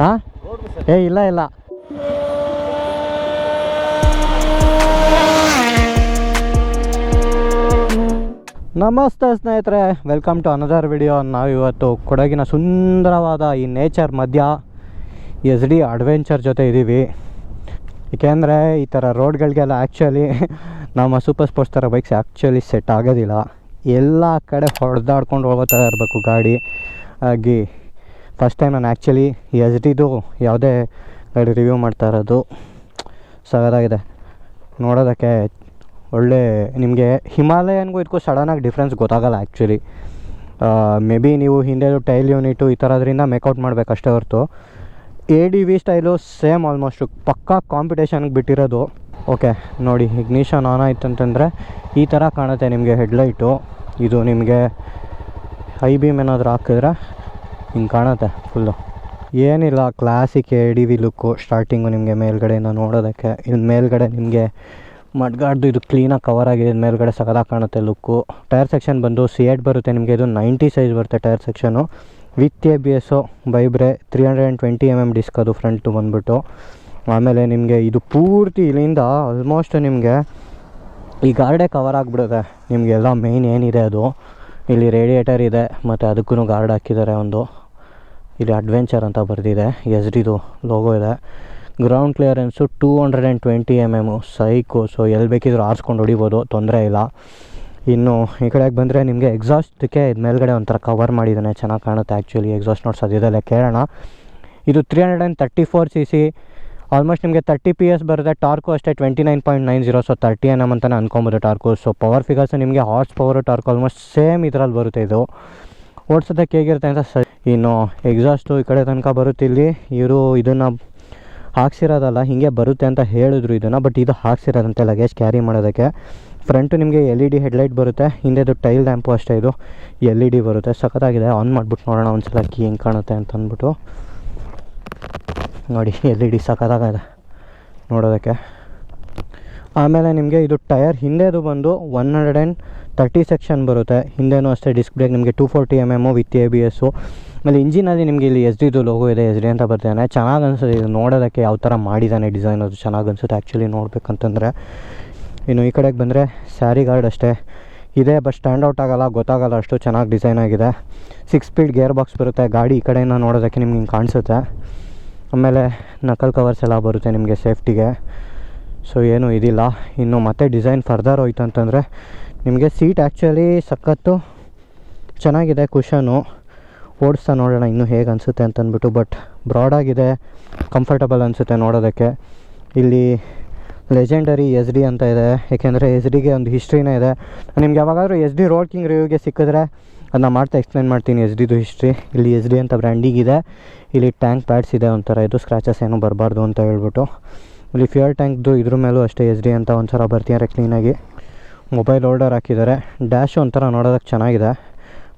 ಹಾಂ ಏ ಇಲ್ಲ ಇಲ್ಲ. ನಮಸ್ತೆ ಸ್ನೇಹಿತರೆ ವೆಲ್ಕಮ್ ಟು ಅನದರ್ ವಿಡಿಯೋ ನಾವು ಇವತ್ತು ಕೊಡಗಿನ ಸುಂದರವಾದ ಈ ನೇಚರ್ ಮಧ್ಯ ಎಸ್ ಡಿ ಅಡ್ವೆಂಚರ್ ಜೊತೆ ಇದ್ದೀವಿ ಏಕೆಂದರೆ ಈ ಥರ ರೋಡ್ಗಳಿಗೆಲ್ಲ ಆ್ಯಕ್ಚುಲಿ ನಮ್ಮ ಸೂಪರ್ ಸ್ಪೋರ್ಟ್ಸ್ ಥರ ಬೈಕ್ಸ್ ಆ್ಯಕ್ಚುಲಿ ಸೆಟ್ ಆಗೋದಿಲ್ಲ. ಎಲ್ಲ ಕಡೆ ಹೊಡೆದಾಡ್ಕೊಂಡು ಹೋಗೋತಾ ಇರಬೇಕು ಗಾಡಿ. ಹಾಗೆ ಫಸ್ಟ್ ಟೈಮ್ ನಾನು ಆ್ಯಕ್ಚುಲಿ ಎಸ್ ಡಿದು ಯಾವುದೇ ಗಾಡಿ ರಿವ್ಯೂ ಮಾಡ್ತಾ ಇರೋದು. ಸಗದಾಗಿದೆ ನೋಡೋದಕ್ಕೆ ಒಳ್ಳೆ ನಿಮಗೆ ಹಿಮಾಲಯನ್ಗೂ ಇದಕ್ಕೂ ಸಡನ್ನಾಗಿ ಡಿಫ್ರೆನ್ಸ್ ಗೊತ್ತಾಗಲ್ಲ ಆ್ಯಕ್ಚುಲಿ ಮೇ ಬಿ ನೀವು ಹಿಂದೆ ಟೈಲ್ ಯೂನಿಟು ಈ ಥರದ್ರಿಂದ ಮೇಕೌಟ್ ಮಾಡಬೇಕಷ್ಟೇ ಹೊರತು. A D V style same almost ಪಕ್ಕಾ ಕಾಂಪಿಟೇಷನ್ಗೆ ಬಿಟ್ಟಿರೋದು. ಓಕೆ ನೋಡಿ ಇಗ್ನಿಷನ್ ಆನ್ ಆಯ್ತು ಅಂತಂದರೆ ಈ ಥರ ಕಾಣುತ್ತೆ ನಿಮಗೆ ಹೆಡ್ಲೈಟು ಇದು ನಿಮಗೆ ಐ ಬೀಮ್ ಏನಾದರೂ ಹಾಕಿದ್ರೆ ಹಿಂಗೆ ಕಾಣುತ್ತೆ ಫುಲ್ಲು ಏನಿಲ್ಲ classic A D V look starting ನಿಮಗೆ ಮೇಲ್ಗಡೆಯಿಂದ ನೋಡೋದಕ್ಕೆ. ಇನ್ನು ಮೇಲ್ಗಡೆ ನಿಮಗೆ ಮಡ್ಗಾಡ್ದು ಇದು ಕ್ಲೀನಾಗಿ ಕವರ್ ಆಗಿದೆ ಮೇಲ್ಗಡೆ ಸಗದಾಗಿ ಕಾಣುತ್ತೆ ಲುಕ್ಕು ಟೈರ್ ಸೆಕ್ಷನ್ ಬಂದು ಸಿ ಏಟ್ ಬರುತ್ತೆ ನಿಮಗೆ, ಇದು ನೈಂಟಿ ಸೈಜ್ ಬರುತ್ತೆ tyre section with A B S Bybre three hundred and twenty M M disc ಅದು ಫ್ರಂಟು ಬಂದುಬಿಟ್ಟು. ಆಮೇಲೆ ನಿಮಗೆ ಇದು ಪೂರ್ತಿ ಇಲ್ಲಿಂದ ಆಲ್ಮೋಸ್ಟ್ ನಿಮಗೆ ಈ ಗಾರ್ಡೆ ಕವರ್ ಆಗಿಬಿಡುತ್ತೆ. ನಿಮಗೆಲ್ಲ ಮೇಯ್ನ್ ಏನಿದೆ ಅದು. ಇಲ್ಲಿ ರೇಡಿಯೇಟರ್ ಇದೆ, ಮತ್ತು ಅದಕ್ಕೂ ಗಾರ್ಡ್ ಹಾಕಿದ್ದಾರೆ ಒಂದು. ಇಲ್ಲಿ ಅಡ್ವೆಂಚರ್ ಅಂತ ಬರೆದಿದೆ. ಎಸ್ ಡಿದು ಲೋಗೋ ಇದೆ. Ground clearance two hundred and twenty M M psycho so ಎಲ್ಲಿ ಬೇಕಿದ್ರು ಆರಿಸ್ಕೊಂಡು ಹೊಡಿಬೋದು, ತೊಂದರೆ ಇಲ್ಲ. ಇನ್ನು ಈ ಕಡೆಗೆ ಬಂದರೆ ನಿಮಗೆ ಎಕ್ಸಾಸ್ಟ್ಗೆ ಇದು ಮೇಲ್ಗಡೆ ಒಂಥರ ಕವರ್ ಮಾಡಿದ್ದಾನೆ. ಚೆನ್ನಾಗಿ ಕಾಣುತ್ತೆ ಆ್ಯಕ್ಚುಲಿ ಎಕ್ಸಾಸ್ಟ್ ನೋಟ್ಸ್ ಅದಿದೆಲ್ಲ ಕೇಳೋಣ. ಇದು three hundred and thirty four C C almost ನಿಮಗೆ ತರ್ಟಿ ಪಿ ಎಸ್ ಬರುತ್ತೆ. ಟಾರ್ಕು ಅಷ್ಟೇ twenty nine point nine zero so thirty N M ಅಂತಲೇ ಅನ್ಕೊಬೋದು ಟಾರ್ಕು ಸೊ ಪವರ್ ಫಿಗರ್ಸ್ ನಿಮಗೆ horse power torque almost same ಇದರಲ್ಲಿ ಬರುತ್ತೆ ಇದು. ಓಡಿಸೋದಕ್ಕೆ ಹೇಗಿರುತ್ತೆ ಅಂತ ಸ ಇನ್ನು ಎಕ್ಸಾಸ್ಟು ಈ ಕಡೆ ತನಕ ಬರುತ್ತೆ ಇಲ್ಲಿ. ಇವರು ಇದನ್ನು ಹಾಕ್ಸಿರೋದಲ್ಲ, ಹೀಗೆ ಬರುತ್ತೆ ಅಂತ ಹೇಳಿದ್ರು ಇದನ್ನು ಬಟ್ ಇದು ಹಾಕ್ಸಿರೋದಂತೆ ಲಗೇಜ್ ಕ್ಯಾರಿ ಮಾಡೋದಕ್ಕೆ. ಫ್ರಂಟು ನಿಮಗೆ ಎಲ್ ಇ ಡಿ ಹೆಡ್ಲೈಟ್ ಬರುತ್ತೆ, ಹಿಂದೆದು ಟೈಲ್ ಲ್ಯಾಂಪು ಅಷ್ಟೇ ಇದು. ಎಲ್ ಇ ಡಿ ಬರುತ್ತೆ, ಸಖತ್ತಾಗಿದೆ. ಆನ್ ಮಾಡಿಬಿಟ್ಟು ನೋಡೋಣ, ಒಂದ್ಸಲ ಕೀ ಹೆಂಗೆ ಕಾಣುತ್ತೆ ಅಂತ ಅಂದ್ಬಿಟ್ಟು. ನೋಡಿ ಎಲ್ ಇ ಡಿ ಸಖತ್ತಾಗಿದೆ ನೋಡೋದಕ್ಕೆ. ಆಮೇಲೆ ನಿಮಗೆ ಇದು ಟಯರ್ ಹಿಂದೆದು ಬಂದು one hundred and thirty section ಬರುತ್ತೆ. ಹಿಂದೆನೂ ಅಷ್ಟೇ ಡಿಸ್ಕ್ ಬ್ರೇಕ್ ನಿಮಗೆ two forty M M with A B S ಆಮೇಲೆ ಇಂಜಿನಲ್ಲಿ ನಿಮಗೆ ಇಲ್ಲಿ ಎಸ್ ಡಿದು ಲೋಗೋ ಇದೆ ಎಸ್ ಡಿ ಅಂತ ಬರ್ತಾನೆ ಚೆನ್ನಾಗಿ ಅನಿಸುತ್ತೆ ಇದು ನೋಡೋದಕ್ಕೆ ಯಾವ ಥರ ಮಾಡಿದ್ದಾನೆ ಡಿಸೈನ್ ಅದು ಚೆನ್ನಾಗಿ ಅನಿಸುತ್ತೆ ಆ್ಯಕ್ಚುಲಿ ನೋಡಬೇಕಂತಂದರೆ. ಇನ್ನು ಈ ಕಡೆಗೆ ಬಂದರೆ ಸ್ಯಾರಿ ಗಾರ್ಡ್ ಅಷ್ಟೇ. ಇದೆ ಬಟ್ ಸ್ಟ್ಯಾಂಡ್ ಔಟ್ ಆಗೋಲ್ಲ, ಗೊತ್ತಾಗಲ್ಲ ಅಷ್ಟು ಚೆನ್ನಾಗಿ ಡಿಸೈನ್ ಆಗಿದೆ. ಸಿಕ್ಸ್ ಸ್ಪೀಡ್ ಗೇರ್ ಬಾಕ್ಸ್ ಬರುತ್ತೆ, ಗಾಡಿ ಈ ಕಡೆಯಿಂದ ನೋಡೋದಕ್ಕೆ ನಿಮ್ಗೆ ಹಿಂಗೆ ಕಾಣಿಸುತ್ತೆ. ಆಮೇಲೆ ನಕಲ್ ಕವರ್ಸ್ ಎಲ್ಲ ಬರುತ್ತೆ ನಿಮಗೆ ಸೇಫ್ಟಿಗೆ ಸೊ ಏನೂ ಇದಿಲ್ಲ. ಇನ್ನು ಮತ್ತೆ ಡಿಸೈನ್ ಫರ್ದರ್ ಹೋಯ್ತು ಅಂತಂದರೆ, ನಿಮಗೆ ಸೀಟ್ ಆ್ಯಕ್ಚುಲಿ ಸಖತ್ತು ಚೆನ್ನಾಗಿದೆ ಕುಷನು ಓಡಿಸ್ತಾ ನೋಡೋಣ ಇನ್ನೂ ಹೇಗೆ ಅನಿಸುತ್ತೆ ಅಂತಂದ್ಬಿಟ್ಟು ಬಟ್ ಬ್ರಾಡಾಗಿದೆ ಕಂಫರ್ಟಬಲ್ ಅನಿಸುತ್ತೆ ನೋಡೋದಕ್ಕೆ. ಇಲ್ಲಿ ಲೆಜೆಂಡರಿ ಎಸ್ ಡಿ ಅಂತ ಇದೆ. ಏಕೆಂದರೆ ಎಸ್ ಡಿಗೆ ಒಂದು ಹಿಸ್ಟ್ರಿನೇ ಇದೆ. ನಿಮ್ಗೆ ಯಾವಾಗಾದರೂ ಎಸ್ ಡಿ ರೋಡ್ ಕಿಂಗ್ ರಿವ್ಯೂಗೆ ಸಿಕ್ಕಿದ್ರೆ ಅದನ್ನ ಮಾಡ್ತಾ ಎಕ್ಸ್ಪ್ಲೇನ್ ಮಾಡ್ತೀನಿ ಎಸ್ ಡಿದು ಹಿಸ್ಟ್ರಿ ಇಲ್ಲಿ ಎಸ್ ಡಿ ಅಂತ ಬ್ರ್ಯಾಂಡಿಗಿದೆ ಇಲ್ಲಿ ಟ್ಯಾಂಕ್ ಪ್ಯಾಡ್ಸ್ ಇದೆ ಒಂಥರ, ಇದು ಸ್ಕ್ರ್ಯಾಚಸ್ ಏನೂ ಬರಬಾರ್ದು ಅಂತ ಹೇಳ್ಬಿಟ್ಟು. ಇಲ್ಲಿ ಫ್ಯೂಯಲ್ ಟ್ಯಾಂಕ್ದು ಇದ್ರ ಮೇಲೂ ಅಷ್ಟೇ ಎಸ್ ಡಿ ಅಂತ ಒಂಥರ ಬರ್ತಿದ್ದಾರೆ ಕ್ಲೀನಾಗಿ ಮೊಬೈಲ್ ಆರ್ಡರ್ ಹಾಕಿದ್ದಾರೆ ಡ್ಯಾಶ್ ಒಂಥರ ನೋಡೋದಕ್ಕೆ ಚೆನ್ನಾಗಿದೆ.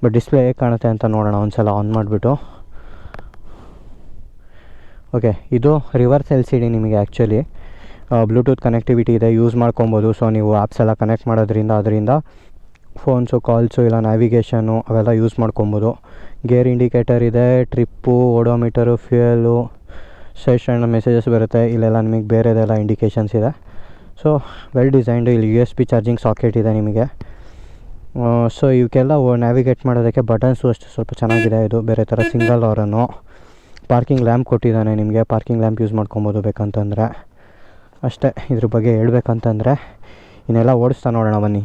ಬಟ್ ಡಿಸ್ಪ್ಲೇ ಹೇಗೆ ಕಾಣುತ್ತೆ ಅಂತ ನೋಡೋಣ ಒಂದ್ಸಲ ಆನ್ ಮಾಡಿಬಿಟ್ಟು. ಓಕೆ ಇದು ರಿವರ್ಸ್ ಎಲ್ ಸಿ ಡಿ ನಿಮಗೆ ಆ್ಯಕ್ಚುಲಿ ಬ್ಲೂಟೂತ್ ಕನೆಕ್ಟಿವಿಟಿ ಇದೆ ಯೂಸ್ ಮಾಡ್ಕೊಬೋದು. ಸೊ ನೀವು ಆ್ಯಪ್ಸ್ ಎಲ್ಲ ಕನೆಕ್ಟ್ ಮಾಡೋದ್ರಿಂದ, ಅದರಿಂದ ಫೋನ್ಸು ಕಾಲ್ಸು ಇಲ್ಲ ನ್ಯಾವಿಗೇಷನು ಅವೆಲ್ಲ ಯೂಸ್ ಮಾಡ್ಕೊಬೋದು. ಗೇರ್ ಇಂಡಿಕೇಟರ್ ಇದೆ trip odometer fuel session messages ಬರುತ್ತೆ, ಇಲ್ಲೆಲ್ಲ ನಿಮಗೆ ಬೇರೆದೆಲ್ಲ ಇಂಡಿಕೇಷನ್ಸ್ ಇದೆ. ಸೊ ವೆಲ್ ಡಿಸೈನ್ಡ್ ಇಲ್ಲಿ U S B charging socket ಇದೆ ನಿಮಗೆ. ಸೊ ಇವಕ್ಕೆಲ್ಲ ನ್ಯಾವಿಗೇಟ್ ಮಾಡೋದಕ್ಕೆ ಬಟನ್ಸು ಅಷ್ಟು ಸ್ವಲ್ಪ ಚೆನ್ನಾಗಿದೆ. ಇದು ಬೇರೆ ಥರ ಸಿಂಗಲ್ ಅವರನ್ನು ಪಾರ್ಕಿಂಗ್ ಲ್ಯಾಂಪ್ ಕೊಟ್ಟಿದ್ದಾನೆ ನಿಮಗೆ. ಪಾರ್ಕಿಂಗ್ ಲ್ಯಾಂಪ್ ಯೂಸ್ ಮಾಡ್ಕೊಬೋದು ಬೇಕಂತಂದರೆ. ಅಷ್ಟೇ, ಇದ್ರ ಬಗ್ಗೆ ಹೇಳ್ಬೇಕಂತಂದರೆ, ಇನ್ನೆಲ್ಲ ಓಡಿಸ್ತಾ ನೋಡೋಣ ಬನ್ನಿ.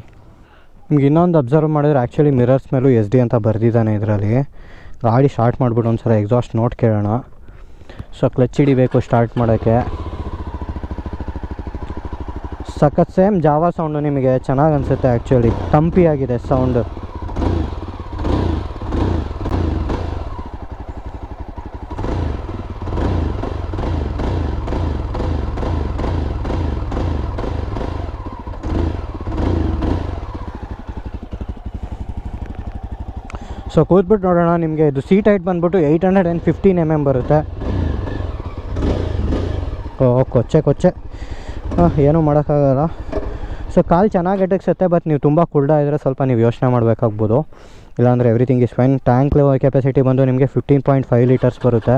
ನಿಮ್ಗೆ ಇನ್ನೊಂದು ಅಬ್ಸರ್ವ್ ಮಾಡಿದ್ರೆ ಆ್ಯಕ್ಚುಲಿ ಮಿರರ್ಸ್ ಮೇಲೂ ಎಸ್ ಡಿ ಅಂತ ಬರೆದಿದ್ದಾನೆ ಇದರಲ್ಲಿ. ಗಾಡಿ ಸ್ಟಾರ್ಟ್ ಮಾಡಿಬಿಟ್ಟು ಒಂದು ಸಲ ಎಕ್ಸಾಸ್ಟ್ ನೋಟ್ ಕೇಳೋಣ. ಸೊ ಕ್ಲಚ್ ಹಿಡಿಬೇಕು ಸ್ಟಾರ್ಟ್ ಮಾಡೋಕ್ಕೆ. ಸಖತ್ ಸೇಮ್ ಜಾವಾ ಸೌಂಡು ನಿಮಗೆ ಚೆನ್ನಾಗಿ ಅನಿಸುತ್ತೆ ಆ್ಯಕ್ಚುಲಿ ತಂಪಿಯಾಗಿದೆ ಸೌಂಡು ಸೊ ಕೂತ್ಬಿಟ್ಟು ನೋಡೋಣ, ನಿಮಗೆ ಇದು ಸೀಟ್ ಹೈಟ್ ಬಂದ್ಬಿಟ್ಟು eight hundred and fifteen M M ಬರುತ್ತೆ. ಕೊಚ್ಚೆ ಕೊಚ್ಚೆ. ಏನೂ ಮಾಡೋಕ್ಕಾಗಲ್ಲ. ಸೊ ಕಾಲು ಚೆನ್ನಾಗಿ ಎಟಕ್ಸುತ್ತೆ ಬಟ್ ನೀವು ತುಂಬ ಕುಲ್ಡಾ ಇದ್ದರೆ ಸ್ವಲ್ಪ ನೀವು ಯೋಚನೆ ಮಾಡಬೇಕಾಗ್ಬೋದು. ಇಲ್ಲಾಂದರೆ everything is fine tank capacity ಬಂದು ನಿಮಗೆ ಫಿಫ್ಟೀನ್ ಪಾಯಿಂಟ್ ಫೈವ್ ಲೀಟರ್ಸ್ ಬರುತ್ತೆ.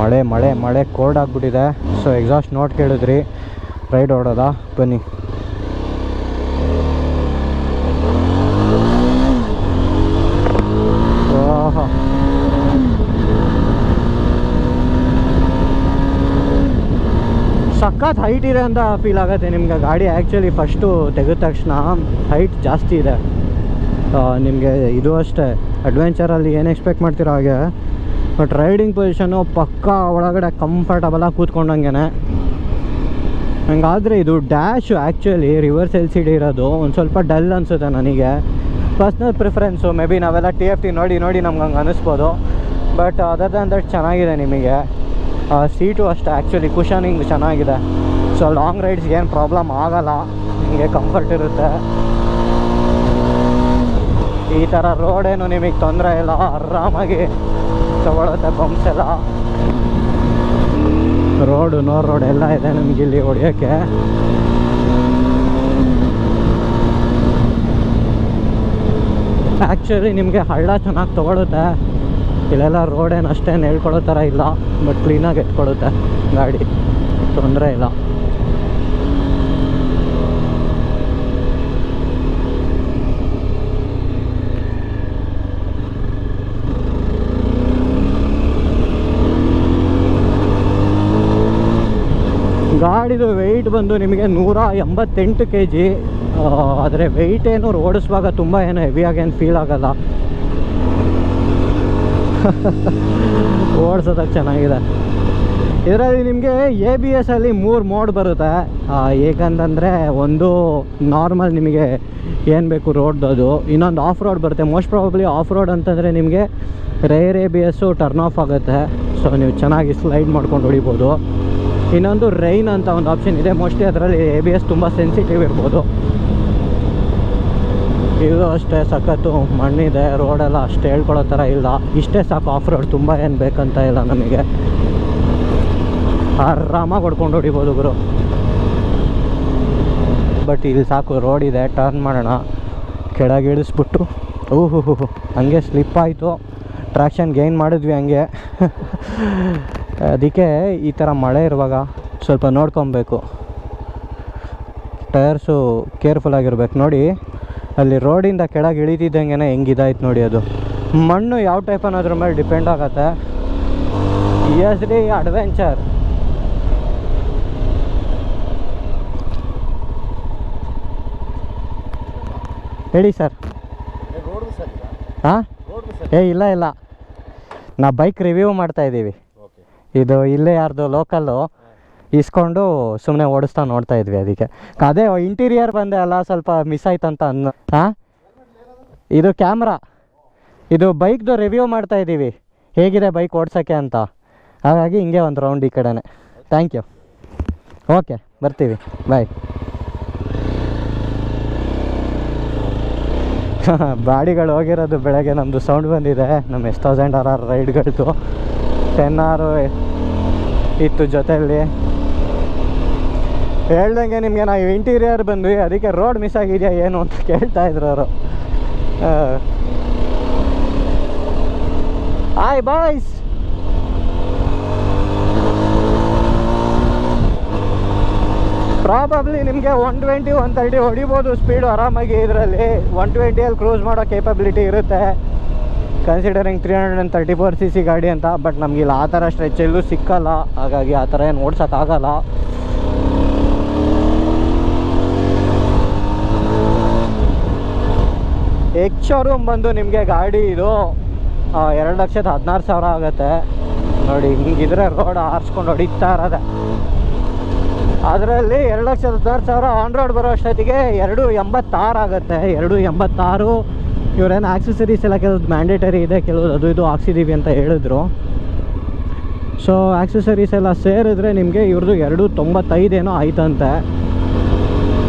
ಮಳೆ ಮಳೆ ಮಳೆ ಕೋಲ್ಡ್ ಆಗಿಬಿಟ್ಟಿದೆ. ಸೊ ಎಕ್ಸಾಸ್ಟ್ ನೋಟ್ ಕೇಳಿದ್ರಿ. ರೈಡ್ ಓಡೋದಾ? ಬನ್ನಿ ಓಹೋ ಸಖತ್ ಹೈಟ್ ಇದೆ ಅಂತ ಫೀಲ್ ಆಗುತ್ತೆ. ನಿಮಗೆ ಗಾಡಿ ಆ್ಯಕ್ಚುಲಿ ಫಸ್ಟು ತೆಗೆದ ತಕ್ಷಣ ಹೈಟ್ ಜಾಸ್ತಿ ಇದೆ. ನಿಮಗೆ ಇದು ಅಷ್ಟೇ. ಅಡ್ವೆಂಚರಲ್ಲಿ ಏನು ಎಕ್ಸ್ಪೆಕ್ಟ್ ಮಾಡ್ತಿರೋ ಹಾಗೆ? ಬಟ್ ರೈಡಿಂಗ್ ಪೊಸಿಷನು ಪಕ್ಕ ಒಳಗಡೆ ಕಂಫರ್ಟಬಲಾಗಿ ಕೂತ್ಕೊಂಡಂಗೆ ಹಂಗಾದರೆ ಇದು dash actually reverse L C D ಇರೋದು. ಒಂದು ಸ್ವಲ್ಪ ಡಲ್ ಅನಿಸುತ್ತೆ ನನಗೆ. ಪರ್ಸ್ನಲ್ ಪ್ರಿಫರೆನ್ಸು ಮೇ ಬಿ ನಾವೆಲ್ಲ ಟಿ ಎಫ್ ಟಿ ನೋಡಿ ನೋಡಿ ನಮ್ಗೆ ಹಂಗೆ ಅನ್ನಿಸ್ಬೋದು ಬಟ್ ಅದರ್ ದನ್ ದಟ್ ಚೆನ್ನಾಗಿದೆ ನಿಮಗೆ. ಸೀಟು ಅಷ್ಟೇ. ಆ್ಯಕ್ಚುಲಿ ಕುಷನಿಂಗ್ ಚೆನ್ನಾಗಿದೆ. ಸೊ ಲಾಂಗ್ ರೈಡ್ಸ್ಗೆ ಏನು ಪ್ರಾಬ್ಲಮ್ ಆಗಲ್ಲ. ನಿಮಗೆ ಕಂಫರ್ಟ್ ಇರುತ್ತೆ. ಈ ಥರ ರೋಡೇನು ನಿಮಗೆ ತೊಂದರೆ ಇಲ್ಲ. ಆರಾಮಾಗಿ ತಗೊಳುತ್ತೆ ಬಂಪ್ಸ್ ಎಲ್ಲ. ರೋಡು ನೋ ರೋಡ್ ಎಲ್ಲ ಇದೆ ನಮಗೆ ಇಲ್ಲಿ ಹೊಡಿಯೋಕ್ಕೆ. ಆ್ಯಕ್ಚುಲಿ ನಿಮಗೆ ಹಳ್ಳ ಚೆನ್ನಾಗಿ ತೊಗೊಳುತ್ತೆ. ಇಲ್ಲೆಲ್ಲ ರೋಡ್ ಅಷ್ಟೇನು ಹೇಳ್ಕೊಡೋ ಥರ ಇಲ್ಲ ಬಟ್ ಕ್ಲೀನಾಗಿ ಎತ್ಕೊಡುತ್ತೆ ಗಾಡಿ. ತೊಂದರೆ ಇಲ್ಲ. ಗಾಡಿದು ವೆಯ್ಟ್ ಬಂದು ನಿಮಗೆ ನೂರ ಎಂಬತ್ತೆಂಟು ಕೆ ಜಿ ಆದರೆ ವೆಯ್ಟ್ ಏನು ಓಡಿಸುವಾಗ ತುಂಬ ಏನು ಹೆವಿಯಾಗಿ ಏನು ಫೀಲ್ ಆಗಲ್ಲ. ಓಡಿಸೋದಕ್ಕೆ ಚೆನ್ನಾಗಿದೆ. ಇದರಲ್ಲಿ ನಿಮಗೆ ಎ ಬಿ ಎಸ್ ಅಲ್ಲಿ ಮೂರು ಮೋಡ್ ಬರುತ್ತೆ. ಏಕಂತಂದರೆ ಒಂದು ನಾರ್ಮಲ್ ನಿಮಗೆ ಏನು ಬೇಕು ರೋಡ್ದು ಇನ್ನೊಂದು ಆಫ್ ರೋಡ್ ಬರುತ್ತೆ. ಮೋಸ್ಟ್ ಪ್ರಾಬಬ್ಲಿ ಆಫ್ ರೋಡ್ ಅಂತಂದರೆ ನಿಮಗೆ rear A B S turn off ಆಗುತ್ತೆ. ಸೊ ನೀವು ಚೆನ್ನಾಗಿ ಸ್ಲೈಡ್ ಮಾಡ್ಕೊಂಡು ಹೊಡಿಬೋದು. ಇನ್ನೊಂದು ರೈನ್ ಅಂತ ಒಂದು ಆಪ್ಷನ್ ಇದೆ. ಮೋಸ್ಟ್ಲಿ ಅದರಲ್ಲಿ ಎ ಬಿ ಎಸ್ ತುಂಬ ಸೆನ್ಸಿಟಿವ್ ಇರ್ಬೋದು. ಇದು ಅಷ್ಟೇ ಸಖತ್ತು ಮಣ್ಣಿದೆ, ರೋಡೆಲ್ಲ ಅಷ್ಟು ಹೇಳ್ಕೊಳ್ಳೋ ಥರ ಇಲ್ಲ. ಇಷ್ಟೇ ಸಾಕು ಆಫ್ ರೋಡ್ ತುಂಬ ಏನು ಬೇಕಂತ ಇಲ್ಲ ನಮಗೆ. ಆರಾಮಾಗಿ ಹೊಡ್ಕೊಂಡು ಹೊಡಿಬೋದು ಗುರು. ಬಟ್ ಇಲ್ಲಿ ಸಾಕು ರೋಡ್ ಇದೆ ಟರ್ನ್ ಮಾಡೋಣ. ಕೆಳಗೆ ಇಳಿಸ್ಬಿಟ್ಟು. ಓಹೋ ಹೋ ಹಂಗೆ ಸ್ಲಿಪ್ ಆಯಿತು. ಟ್ರ್ಯಾಕ್ಷನ್ ಗೈನ್ ಮಾಡಿದ್ವಿ ಹಂಗೆ. ಅದಕ್ಕೆ ಈ ಥರ ಮಳೆ ಇರುವಾಗ ಸ್ವಲ್ಪ ನೋಡ್ಕೊಬೇಕು. ಟಯರ್ಸು ಕೇರ್ಫುಲ್ ಆಗಿರ್ಬೇಕು. ನೋಡಿ ಅಲ್ಲಿ ರೋಡಿಂದ ಕೆಳಗೆ ಇಳಿತಿದ್ದಂಗೆ ಹೆಂಗಿದಾಯ್ತು ನೋಡಿ ಅದು. ಮಣ್ಣು ಯಾವ ಟೈಪ್ ಅನ್ನೋದ್ರ ಮೇಲೆ ಡಿಪೆಂಡ್ ಆಗುತ್ತೆ. ಎಸ್ ಡಿ ಅಡ್ವೆಂಚರ್ ಹೇಳಿ ಸರ್. ಹಾಂ ಏ ಇಲ್ಲ ಇಲ್ಲ. ನಾ ಬೈಕ್ ರಿವ್ಯೂ ಮಾಡ್ತಾ ಇದ್ದೀವಿ. ಇದು ಇಲ್ಲೇ ಯಾರ್ದು ಲೋಕಲ್ಲು ಇಸ್ಕೊಂಡು ಸುಮ್ಮನೆ ಓಡಿಸ್ತಾ ನೋಡ್ತಾ ಇದ್ವಿ ಅದಕ್ಕೆ. ಅದೇ ಇಂಟೀರಿಯರ್ ಬಂದೆ ಅಲ್ಲ, ಸ್ವಲ್ಪ ಮಿಸ್ ಆಯ್ತಂತ ಅನ್ನ ಹಾಂ ಇದು ಕ್ಯಾಮ್ರಾ ಇದು ಬೈಕ್ದು ರಿವ್ಯೂ ಮಾಡ್ತಾ ಇದ್ದೀವಿ. ಹೇಗಿದೆ ಬೈಕ್ ಓಡ್ಸೋಕ್ಕೆ ಅಂತ. ಹಾಗಾಗಿ ಹಿಂಗೆ ಒಂದು ರೌಂಡ್ ಈ ಕಡೆನೇ. ಥ್ಯಾಂಕ್ ಯು ಓಕೆ ಬರ್ತೀವಿ. ಬಾಯ್ ಬಾಡಿಗಳು ಹೋಗಿರೋದು ಬೆಳಗ್ಗೆ ನಮ್ಮದು ಸೌಂಡ್ ಬಂದಿದೆ. ನಮ್ಮ ಎಷ್ಟು ತೌಸಂಡ್ ಆರ್ ಆರ್ ರೈಡ್ಗಳದ್ದು ಟೆನ್ ಆರು ಇತ್ತು ಜೊತೆಯಲ್ಲಿ ಹೇಳ್ದಂಗೆ ನಿಮಗೆ ನಾವು ಇಂಟೀರಿಯರ್ ಬಂದ್ವಿ, ಅದಕ್ಕೆ ರೋಡ್ ಮಿಸ್ ಆಗಿದೆಯಾ ಏನು ಅಂತ ಕೇಳ್ತಾ ಇದ್ರು ಅವರು. ಆಯ್ ಬಾಯ್ಸ್ ಪ್ರಾಬಬ್ಲಿ ನಿಮಗೆ ಒನ್ ಟ್ವೆಂಟಿ ಒನ್ ತರ್ಟಿ ಹೊಡಿಬೋದು ಸ್ಪೀಡು ಆರಾಮಾಗಿ ಇದರಲ್ಲಿ. ಒನ್ ಟ್ವೆಂಟಿಯಲ್ಲಿ ಕ್ರೂಸ್ ಮಾಡೋ ಕೇಪಬಿಲಿಟಿ ಇರುತ್ತೆ. Considering three hundred and thirty four C C ಗಾಡಿ ಅಂತ ಬಟ್ ನಮಗಿಲ್ಲ ಆ ಥರ ಸ್ಟ್ರೆಚ್ ಎಲ್ಲೂ ಸಿಕ್ಕಲ್ಲ. ಹಾಗಾಗಿ ಆ ಥರ ಏನು ಓಡ್ಸೋಕ್ಕಾಗಲ್ಲ. ಎಕ್ ಶೋರೂಮ್ ಬಂದು ನಿಮಗೆ ಗಾಡಿ ಇದು ಎರಡು ಲಕ್ಷದ ಹದಿನಾರು ಸಾವಿರ ಆಗುತ್ತೆ. ನೋಡಿ, ಹಿಂಗಿದ್ರೆ ರೋಡ್ ಆರಿಸ್ಕೊಂಡು ಹೊಡಿತಾ ಇರೋದೆ. ಅದರಲ್ಲಿ ಎರಡು ಲಕ್ಷದ ಹದಿನಾರು ಸಾವಿರ ಆನ್ ರೋಡ್ ಬರೋ ಅಷ್ಟೊತ್ತಿಗೆ ಎರಡು ಎಂಬತ್ತಾರು ಆಗುತ್ತೆ. ಎರಡು ಎಂಬತ್ತಾರು, ಇವರೇನು ಆಕ್ಸೆಸರೀಸ್ ಎಲ್ಲ ಕೆಲವ್ದು ಮ್ಯಾಂಡೇಟರಿ ಇದೆ ಕೆಲವ್ದು ಅದು ಇದು ಹಾಕ್ಸಿದ್ದೀವಿ ಅಂತ ಹೇಳಿದ್ರು. ಸೊ ಆಕ್ಸೆಸರೀಸ್ ಎಲ್ಲ ಸೇರಿದ್ರೆ ನಿಮಗೆ ಇವ್ರದ್ದು ಎರಡು ತೊಂಬತ್ತೈದೇನೋ ಆಯ್ತಂತೆ.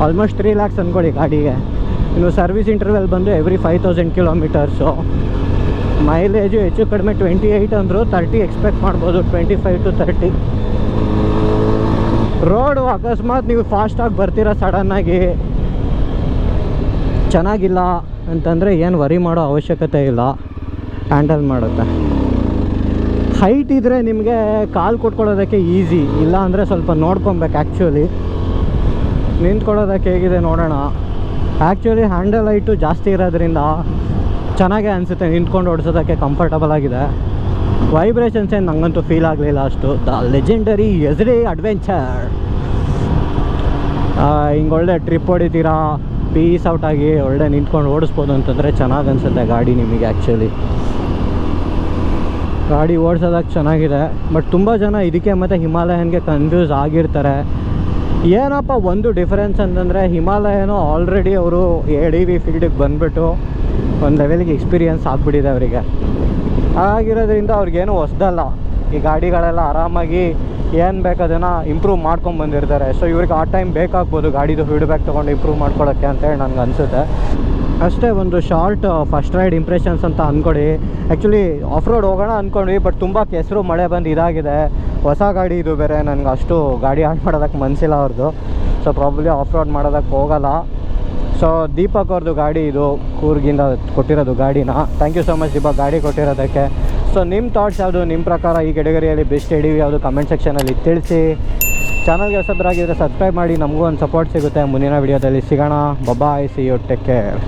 ಆಲ್ಮೋಸ್ಟ್ ತ್ರೀ ಲ್ಯಾಕ್ಸ್ ಅಂದ್ಕೊಳ್ಳಿ ಗಾಡಿಗೆ. ಇನ್ನು ಸರ್ವಿಸ್ ಇಂಟರ್ವೆಲ್ ಬಂದು every five thousand kilometres mileage ಹೆಚ್ಚು ಕಡಿಮೆ ಟ್ವೆಂಟಿ ಏಯ್ಟ್ ಅಂದರು ತರ್ಟಿ ಎಕ್ಸ್ಪೆಕ್ಟ್ ಮಾಡ್ಬೋದು twenty five to thirty road ಅಕಸ್ಮಾತ್ ನೀವು ಫಾಸ್ಟಾಗಿ ಬರ್ತೀರಾ ಸಡನ್ನಾಗಿ ಚೆನ್ನಾಗಿಲ್ಲ ಅಂತಂದರೆ ಏನು ವರಿ ಮಾಡೋ ಅವಶ್ಯಕತೆ ಇಲ್ಲ. ಹ್ಯಾಂಡಲ್ ಮಾಡುತ್ತೆ. ಹೈಟ್ ಇದ್ದರೆ ನಿಮಗೆ ಕಾಲು ಕೊಟ್ಕೊಳ್ಳೋದಕ್ಕೆ ಈಸಿ ಇಲ್ಲ ಅಂದರೆ ಸ್ವಲ್ಪ ನೋಡ್ಕೊಬೇಕು ಆ್ಯಕ್ಚುಲಿ ನಿಂತ್ಕೊಳ್ಳೋದಕ್ಕೆ ಹೇಗಿದೆ ನೋಡೋಣ. ಆ್ಯಕ್ಚುಲಿ ಹ್ಯಾಂಡಲ್ ಐಟು ಜಾಸ್ತಿ ಇರೋದ್ರಿಂದ ಚೆನ್ನಾಗೇ ಅನಿಸುತ್ತೆ. ನಿಂತ್ಕೊಂಡು ಓಡಿಸೋದಕ್ಕೆ ಕಂಫರ್ಟಬಲ್ ಆಗಿದೆ. ವೈಬ್ರೇಷನ್ಸ್ ಏನು ನನಗಂತೂ ಫೀಲ್ ಆಗಲಿಲ್ಲ ಅಷ್ಟು. ದ ಲೆಜೆಂಡರಿ ಎಸ್ರಿ ಅಡ್ವೆಂಚರ್ ಹಿಂಗೆ ಒಳ್ಳೆ ಟ್ರಿಪ್ ಹೊಡಿತೀರಾ? ಪೀಸ್ ಔಟ್ ಆಗಿ ಒಳ್ಳೆ ನಿಂತ್ಕೊಂಡು ಓಡಿಸ್ಬೋದು ಅಂತಂದರೆ ಚೆನ್ನಾಗಿ ಅನಿಸುತ್ತೆ ಗಾಡಿ ನಿಮಗೆ ಆ್ಯಕ್ಚುಲಿ ಗಾಡಿ ಓಡಿಸೋದಕ್ಕೆ ಚೆನ್ನಾಗಿದೆ. ಬಟ್ ತುಂಬ ಜನ ಇದಕ್ಕೆ ಮತ್ತು ಹಿಮಾಲಯನ್ಗೆ ಕನ್ಫ್ಯೂಸ್ ಆಗಿರ್ತಾರೆ. ಏನಪ್ಪ ಒಂದು ಡಿಫರೆನ್ಸ್ ಅಂತಂದರೆ ಹಿಮಾಲಯನೂ ಆಲ್ರೆಡಿ ಅವರು ಎ ಡಿ ವಿ ಫೀಲ್ಡಿಗೆ ಬಂದುಬಿಟ್ಟು ಒಂದು ಲೆವೆಲ್ಗೆ ಎಕ್ಸ್ಪೀರಿಯನ್ಸ್ ಆಗಿಬಿಟ್ಟಿದೆ ಅವರಿಗೆ. ಆಗಿರೋದ್ರಿಂದ ಅವ್ರಿಗೇನು ಹೊಸ್ದಲ್ಲ. ಈ ಗಾಡಿಗಳೆಲ್ಲ ಆರಾಮಾಗಿ ಏನು ಬೇಕು ಅದನ್ನು ಇಂಪ್ರೂವ್ ಮಾಡ್ಕೊಂಡು ಬಂದಿರ್ತಾರೆ. ಸೊ ಇವ್ರಿಗೆ ಆ ಟೈಮ್ ಬೇಕಾಗ್ಬೋದು ಗಾಡಿದು ಫೀಡ್ಬ್ಯಾಕ್ ತೊಗೊಂಡು ಇಂಪ್ರೂವ್ ಮಾಡ್ಕೊಳ್ಳೋಕ್ಕೆ ಅಂತೇಳಿ ನನಗೆ ಅನಿಸುತ್ತೆ. ಅಷ್ಟೇ ಒಂದು ಶಾರ್ಟ್ ಫಸ್ಟ್ ರೈಡ್ ಇಂಪ್ರೆಷನ್ಸ್ ಅಂತ ಅಂದ್ಕೊಡಿ ಆ್ಯಕ್ಚುಲಿ ಆಫ್ ರೋಡ್ ಹೋಗೋಣ ಅಂದ್ಕೊಂಡ್ವಿ ಬಟ್ ತುಂಬ ಕೆಸರು ಮಳೆ ಬಂದು ಇದಾಗಿದೆ. ಹೊಸ ಗಾಡಿ ಇದು ಬೇರೆ, ನನಗೆ ಅಷ್ಟು ಗಾಡಿ ಆನ್ ಮಾಡೋದಕ್ಕೆ ಮನಸ್ಸಿಲ್ಲ ಅವ್ರದ್ದು ಸೊ ಪ್ರಾಬ್ಲಿ ಆಫ್ ರೋಡ್ ಮಾಡೋದಕ್ಕೆ ಹೋಗಲ್ಲ. ಸೊ ದೀಪಕ್ ಅವ್ರದ್ದು ಗಾಡಿ ಇದು, ಕೂರ್ಗಿಂದ ಕೊಟ್ಟಿರೋದು ಗಾಡಿನ. Thank you so much Deepak, ಗಾಡಿ ಕೊಟ್ಟಿರೋದಕ್ಕೆ. ಸೊ ನಿಮ್ಮ ಥಾಟ್ಸ್ ಯಾವುದು? ನಿಮ್ಮ ಪ್ರಕಾರ ಈ ಕೆಟಗರಿಯಲ್ಲಿ ಬೆಸ್ಟ್ ಎಡಿವಿ ಯಾವುದು? ಕಮೆಂಟ್ ಸೆಕ್ಷನಲ್ಲಿ ತಿಳಿಸಿ. ಚಾನಲ್ಗೆ ಹೊಸಬರಾಗಿದ್ದರೆ ಸಬ್ಸ್ಕ್ರೈಬ್ ಮಾಡಿ. ನಮಗೂ ಒಂದು ಸಪೋರ್ಟ್ ಸಿಗುತ್ತೆ. ಮುಂದಿನ ವೀಡಿಯೋದಲ್ಲಿ ಸಿಗೋಣ. Bye bye see you take care